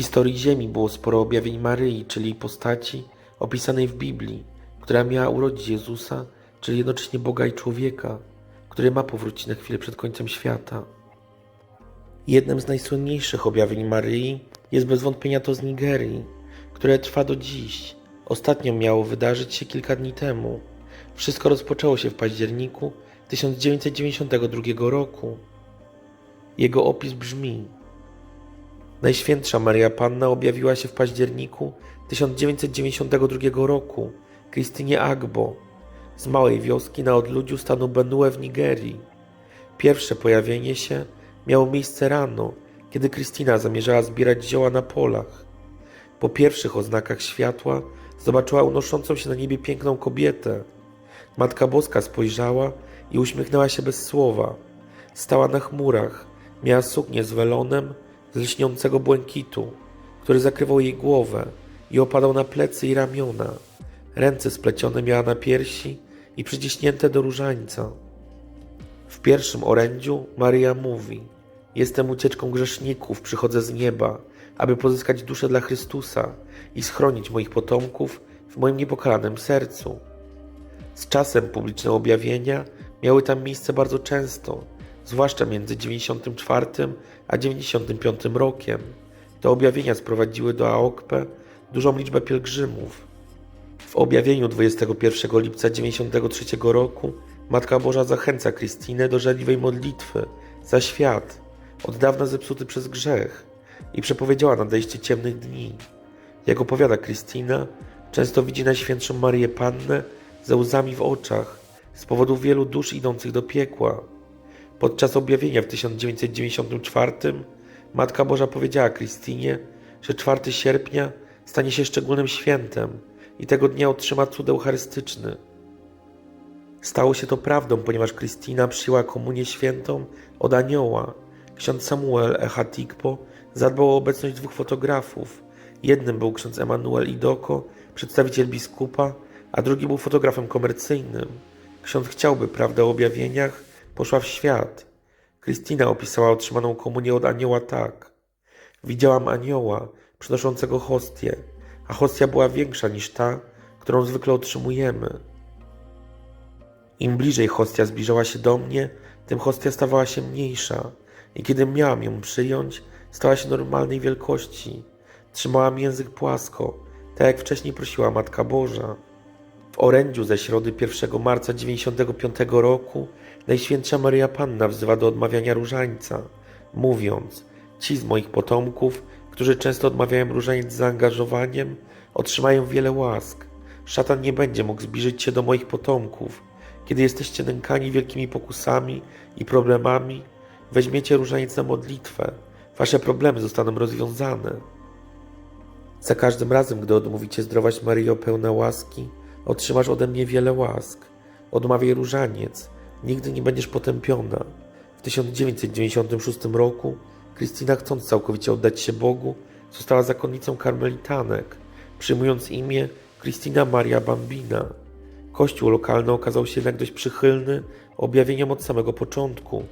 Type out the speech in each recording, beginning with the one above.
historii Ziemi było sporo objawień Maryi, czyli postaci opisanej w Biblii, która miała urodzić Jezusa, czyli jednocześnie Boga i człowieka, który ma powrócić na chwilę przed końcem świata. Jednym z najsłynniejszych objawień Maryi jest bez wątpienia to z Nigerii, które trwa do dziś. Ostatnio miało wydarzyć się kilka dni temu. Wszystko rozpoczęło się w październiku 1992 roku. Jego opis brzmi: Najświętsza Maria Panna objawiła się w październiku 1992 roku Krystynie Agbo z małej wioski na odludziu stanu Benue w Nigerii. Pierwsze pojawienie się miało miejsce rano, kiedy Krystyna zamierzała zbierać zioła na polach. Po pierwszych oznakach światła zobaczyła unoszącą się na niebie piękną kobietę. Matka Boska spojrzała i uśmiechnęła się bez słowa. Stała na chmurach, miała suknię z welonem z lśniącego błękitu, który zakrywał jej głowę i opadał na plecy i ramiona. Ręce splecione miała na piersi i przyciśnięte do różańca. W pierwszym orędziu Maryja mówi: Jestem ucieczką grzeszników, przychodzę z nieba, aby pozyskać duszę dla Chrystusa i schronić moich potomków w moim niepokalanym sercu. Z czasem publiczne objawienia miały tam miejsce bardzo często, zwłaszcza między 94 a 95 rokiem. Te objawienia sprowadziły do Aokpe dużą liczbę pielgrzymów. W objawieniu 21 lipca 93 roku Matka Boża zachęca Krystynę do żarliwej modlitwy za świat, od dawna zepsuty przez grzech, i przepowiedziała nadejście ciemnych dni. Jak opowiada Krystyna, często widzi Najświętszą Marię Pannę ze łzami w oczach z powodu wielu dusz idących do piekła. Podczas objawienia w 1994 Matka Boża powiedziała Krystynie, że 4 sierpnia stanie się szczególnym świętem i tego dnia otrzyma cud eucharystyczny. Stało się to prawdą, ponieważ Krystyna przyjęła komunię świętą od anioła. Ksiądz Samuel Echatikpo zadbał o obecność dwóch fotografów. Jednym był ksiądz Emanuel Idoko, przedstawiciel biskupa, a drugi był fotografem komercyjnym. Ksiądz chciałby prawdę o objawieniach poszła w świat. Krystyna opisała otrzymaną komunię od anioła tak. Widziałam anioła przynoszącego hostię, a hostia była większa niż ta, którą zwykle otrzymujemy. Im bliżej hostia zbliżała się do mnie, tym hostia stawała się mniejsza i kiedy miałam ją przyjąć, stała się normalnej wielkości. Trzymałam język płasko, tak jak wcześniej prosiła Matka Boża. W orędziu ze środy 1 marca 95 roku Najświętsza Maria Panna wzywa do odmawiania różańca, mówiąc: Ci z moich potomków, którzy często odmawiają różaniec z zaangażowaniem, otrzymają wiele łask. Szatan nie będzie mógł zbliżyć się do moich potomków. Kiedy jesteście nękani wielkimi pokusami i problemami, weźmiecie różaniec na modlitwę. Wasze problemy zostaną rozwiązane. Za każdym razem, gdy odmówicie zdrowaś Maryjo pełna łaski, otrzymasz ode mnie wiele łask. Odmawiaj różaniec, nigdy nie będziesz potępiona. W 1996 roku Krystyna, chcąc całkowicie oddać się Bogu, została zakonnicą karmelitanek, przyjmując imię Krystyna Maria Bambina. Kościół lokalny okazał się jednak dość przychylny objawieniom od samego początku.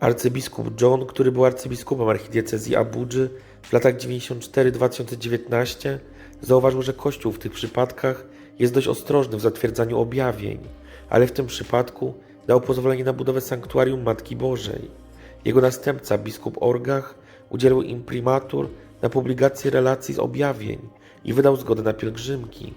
Arcybiskup John, który był arcybiskupem archidiecezji Abudży w latach 94-2019, zauważył, że Kościół w tych przypadkach jest dość ostrożny w zatwierdzaniu objawień, ale w tym przypadku dał pozwolenie na budowę sanktuarium Matki Bożej. Jego następca, biskup Orgach, udzielił imprimatur na publikację relacji z objawień i wydał zgodę na pielgrzymki.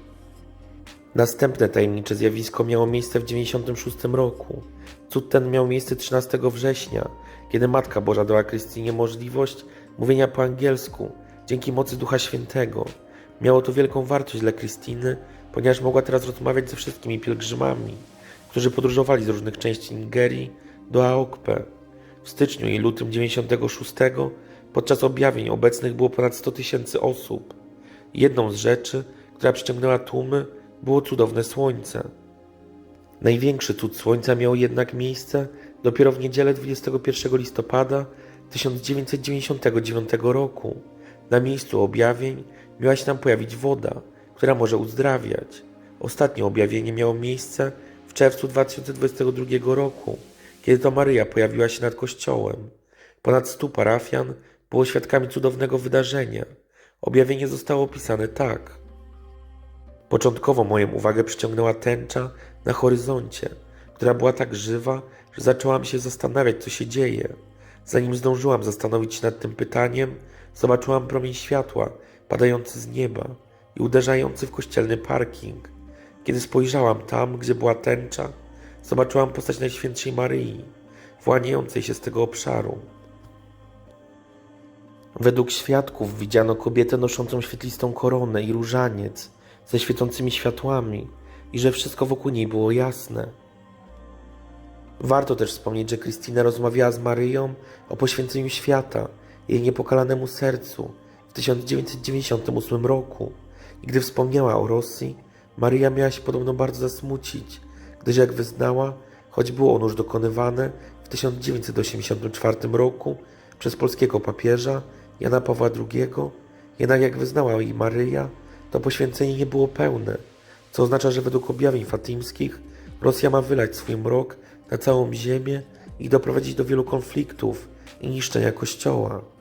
Następne tajemnicze zjawisko miało miejsce w 1996 roku. Cud ten miał miejsce 13 września, kiedy Matka Boża dała Krystynie możliwość mówienia po angielsku dzięki mocy Ducha Świętego. Miało to wielką wartość dla Krystyny, ponieważ mogła teraz rozmawiać ze wszystkimi pielgrzymami, którzy podróżowali z różnych części Nigerii do Aokpe. W styczniu i lutym 96 podczas objawień obecnych było ponad 100 tysięcy osób. Jedną z rzeczy, która przyciągnęła tłumy, było cudowne słońce. Największy cud słońca miał jednak miejsce dopiero w niedzielę 21 listopada 1999 roku. Na miejscu objawień miała się tam pojawić woda, która może uzdrawiać. Ostatnie objawienie miało miejsce w czerwcu 2022 roku, kiedy to Maryja pojawiła się nad kościołem. Ponad stu parafian było świadkami cudownego wydarzenia. Objawienie zostało opisane tak. Początkowo moją uwagę przyciągnęła tęcza na horyzoncie, która była tak żywa, że zaczęłam się zastanawiać, co się dzieje. Zanim zdążyłam zastanowić się nad tym pytaniem, zobaczyłam promień światła padający z nieba i uderzający w kościelny parking. Kiedy spojrzałam tam, gdzie była tęcza, zobaczyłam postać Najświętszej Maryi, właniającej się z tego obszaru. Według świadków widziano kobietę noszącą świetlistą koronę i różaniec ze świecącymi światłami i że wszystko wokół niej było jasne. Warto też wspomnieć, że Krystyna rozmawiała z Maryją o poświęceniu świata, jej niepokalanemu sercu 1998 roku i gdy wspomniała o Rosji, Maryja miała się podobno bardzo zasmucić, gdyż jak wyznała, choć było ono już dokonywane w 1984 roku przez polskiego papieża Jana Pawła II, jednak jak wyznała jej Maryja, to poświęcenie nie było pełne, co oznacza, że według objawień fatimskich Rosja ma wylać swój mrok na całą ziemię i doprowadzić do wielu konfliktów i niszczenia kościoła.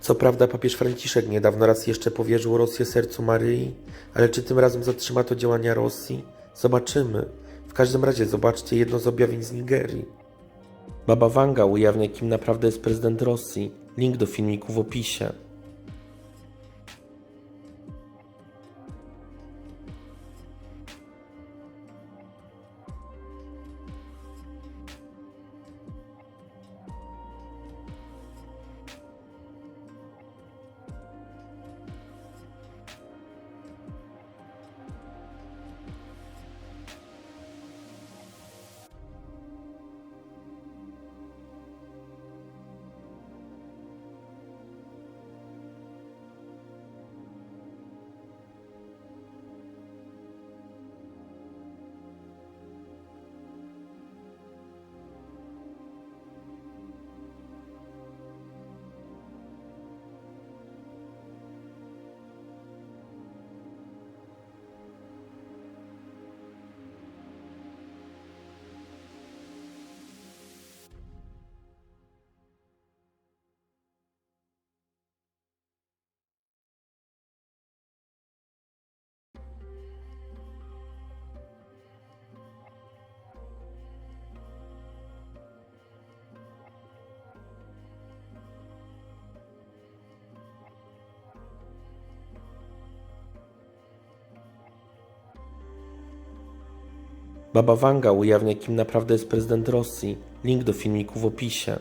Co prawda papież Franciszek niedawno raz jeszcze powierzył Rosję sercu Maryi, ale czy tym razem zatrzyma to działania Rosji? Zobaczymy. W każdym razie zobaczcie jedno z objawień z Nigerii. Baba Wanga ujawnia, kim naprawdę jest prezydent Rosji. Link do filmiku w opisie. Baba Wanga ujawnia, kim naprawdę jest prezydent Rosji. Link do filmiku w opisie.